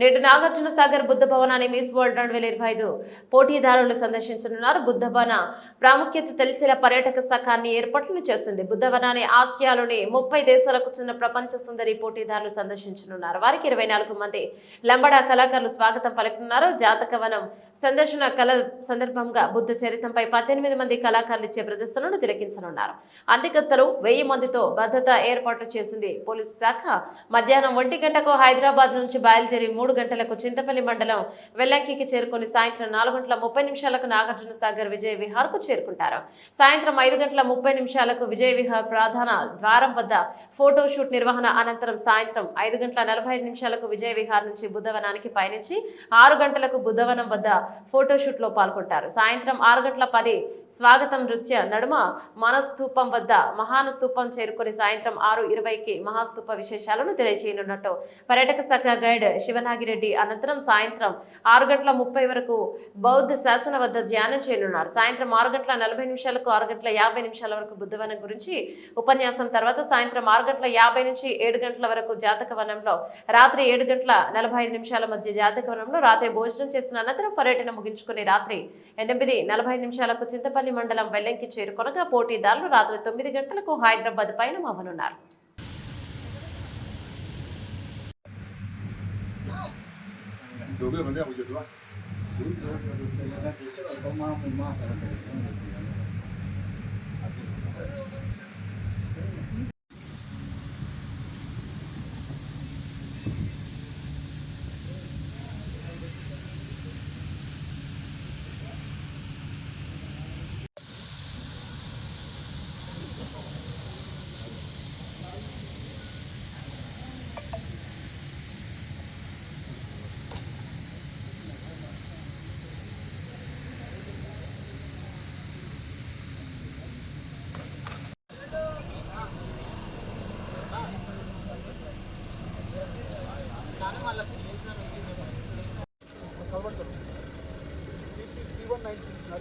నేడు నాగార్జున సాగర్ బుద్ధ భవనాన్ని miss world రెండు వేల ఇరవై ఐదు పోటీదారులు సందర్శించనున్నారు. బుద్ధ భవన ప్రాముఖ్యత తెలిసిన పర్యాటక శాఖాన్ని ఏర్పాట్లు చేస్తుంది. బుద్ధవనాన్ని ఆసియాలోని ముప్పై దేశాలకు చెందిన ప్రపంచ సుందరి పోటీదారులు సందర్శించనున్నారు. వారికి ఇరవై నాలుగు మంది లంబడా కళాకారులు స్వాగతం పలుకుతున్నారు. జాతక వనం సందర్శన కళ సందర్భంగా బుద్ధ చరిత్రంపై పద్దెనిమిది మంది కళాకారులు ఇచ్చే ప్రదర్శనను తిలకించనున్నారు. అందుకత్తలు వెయ్యి మందితో భద్రత ఏర్పాట్లు చేసింది పోలీసు శాఖ. మధ్యాహ్నం ఒంటి గంటకు హైదరాబాద్ నుంచి బయలుదేరి మూడు గంటలకు చింతపల్లి మండలం వెల్లంకికి చేరుకుని సాయంత్రం నాలుగు గంటల ముప్పై నిమిషాలకు నాగార్జున సాగర్ విజయ విహార్కు చేరుకుంటారు. సాయంత్రం ఐదు గంటల ముప్పై నిమిషాలకు విజయ విహార్ ప్రధాన ద్వారం వద్ద ఫోటో షూట్ నిర్వహణ అనంతరం సాయంత్రం ఐదు గంటల నలభై ఐదు నిమిషాలకు విజయ విహార్ నుంచి బుద్ధవనానికి పయనించి ఆరు గంటలకు బుద్ధవనం వద్ద ఫోటో షూట్లో పాల్గొంటారు. సాయంత్రం ఆరు గంటల పది స్వాగతం నృత్య నడుమ మనస్తూపం వద్ద మహాన్ స్థూపం చేరుకుని సాయంత్రం ఆరు ఇరవైకి మహాస్తూప విశేషాలను తెలియజేయనున్నట్టు పర్యాటక శాఖ గైడ్ శివనాగిరెడ్డి అనంతరం సాయంత్రం ఆరు గంటల ముప్పై వరకు బౌద్ధ శాసన వద్ద ధ్యానం చేయనున్నారు. సాయంత్రం ఆరు గంటల నలభై నిమిషాలకు ఆరు గంటల యాభై నిమిషాల వరకు బుద్ధవనం గురించి ఉపన్యాసం తర్వాత సాయంత్రం ఆరు గంటల యాభై నుంచి ఏడు గంటల వరకు జాతక వనంలో రాత్రి ఏడు గంటల నలభై నిమిషాల మధ్య జాతక వనంలో రాత్రి భోజనం చేసిన అనంతరం పర్యటన ముగించుకుని రాత్రి ఎనిమిది నలభై నిమిషాలకు చింతపల్లి మండలం వెల్లంకి చేరుకొనగా పోటీదారులు రాత్రి తొమ్మిది గంటలకు హైదరాబాద్ పైన అవ్వనున్నారు Dove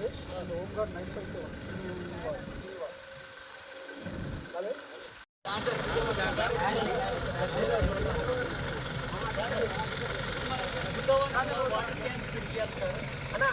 అలాగే and home guard nine five seven అలాగే అన్నా